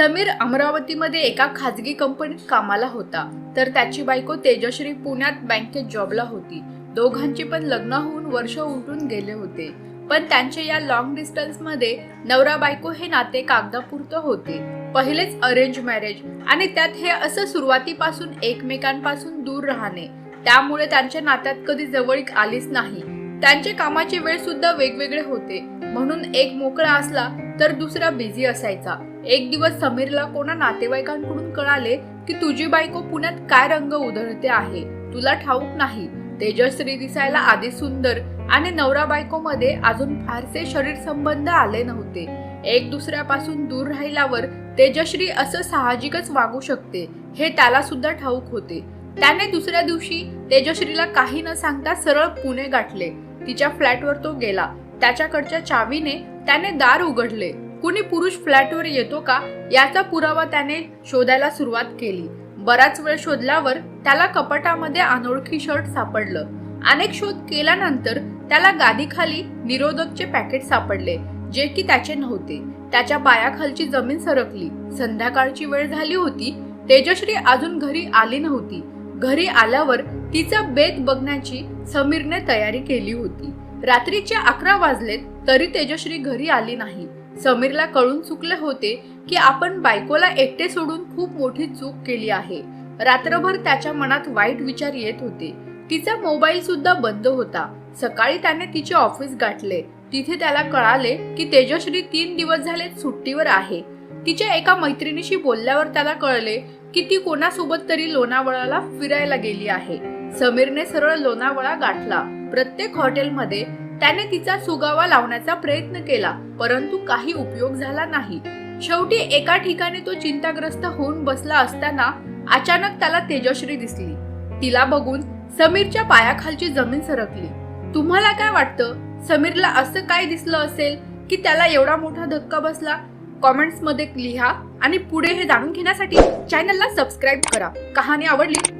समीर अमरावतीमध्ये एका खाजगी कंपनीत कामाला होता. तर त्याची बायको तेजश्री पुण्यात बँकेत जॉबला होती. दोघांची पण लग्न होऊन वर्ष उलटून गेले होते. पण त्यांचे या लॉंग डिस्टन्समध्ये नवरा बायको हे नाते कागदापुरतं होते. पहिलेच अरेंज मॅरेज आणि त्यात हे असं सुरुवातीपासून एकमेकांपासून दूर राहणे. त्यामुळे त्यांच्या नात्यात कधी जवळीक आलीच नाही. त्यांचे कामाचे वेळ सुद्धा वेगवेगळे होते. म्हणून एक मोकळा असला तर दुसरा बिझी असायचा. एक दिवस समीरला कोणा नातेवाईकांकडून कळाले की तुझी बायको पुण्यात काय रंग उधळते आहे. तुला ठाऊक नाही. तेजश्री दिसायला आधी सुंदर आणि नवरा बायको मध्ये अजून फारसे शरीर संबंध आले नव्हते. एक दुसऱ्यापासून दूर राहिल्यावर तेजश्री असं साहजिकच वागू शकते हे त्याला सुद्धा ठाऊक होते. त्याने दुसऱ्या दिवशी तेजश्रीला काही न सांगता सरळ पुणे गाठले. तिच्या फ्लॅटवर तो गेला. त्याच्याकडच्या चावीने त्याने दार उघडले. कुणी पुरुष फ्लॅटवर येतो का याचा पुरावा त्याने शोधायला सुरुवात केली. बराच वेळ शोधल्यावर त्याला कपाटामध्ये अनोळखी शर्ट सापडलं. अनेक शोध केल्यानंतर त्याला गादीखाली निरोधकचे पॅकेट सापडले जे की त्याचे नव्हते. त्याच्या पायाखालची जमीन सरकली. संध्याकाळची वेळ झाली होती. तेजश्री अजून घरी आली नव्हती. घरी आल्यावर तिचा बेत बघण्याची समीरने तयारी केली होती. रात्रीचे अकरा वाजलेत तरी तेजश्री घरी आली नाही. समीरला कळून चुकले होते की आपण बायकोला एकटे सोडून खूप मोठी चूक केली आहे. रात्रभर त्याच्या मनात वाईट विचार येत होते. तिचा मोबाईल सुद्धा बंद होता. सकाळी त्याने तिचे ऑफिस गाठले. तिथे त्याला कळाले की तेजश्री तीन दिवस झाले सुट्टीवर आहे. तिच्या एका मैत्रिणीशी बोलल्यावर त्याला कळले की ती कोणासोबत तरी लोणावळाला फिरायला गेली आहे. समीरने सरळ लोणावळा गाठला. प्रत्येक हॉटेलमध्ये त्याने तिचा सुगावा लावण्याचा प्रयत्न केला परंतु काही उपयोग झाला नाही. शेवटी एका ठिकाणी तो चिंताग्रस्त होऊन बसला असताना अचानक त्याला तेजश्री दिसली. तिला बघून समीरच्या पायाखालची जमीन सरकली. तुम्हाला काय वाटतं? समीरला असं काय दिसलं असेल की त्याला एवढा मोठा धक्का बसला? कॉमेंट्समध्ये लिहा आणि पुढे हे जाणून घेण्यासाठी चॅनलला सबस्क्राईब करा. कहाणी आवडली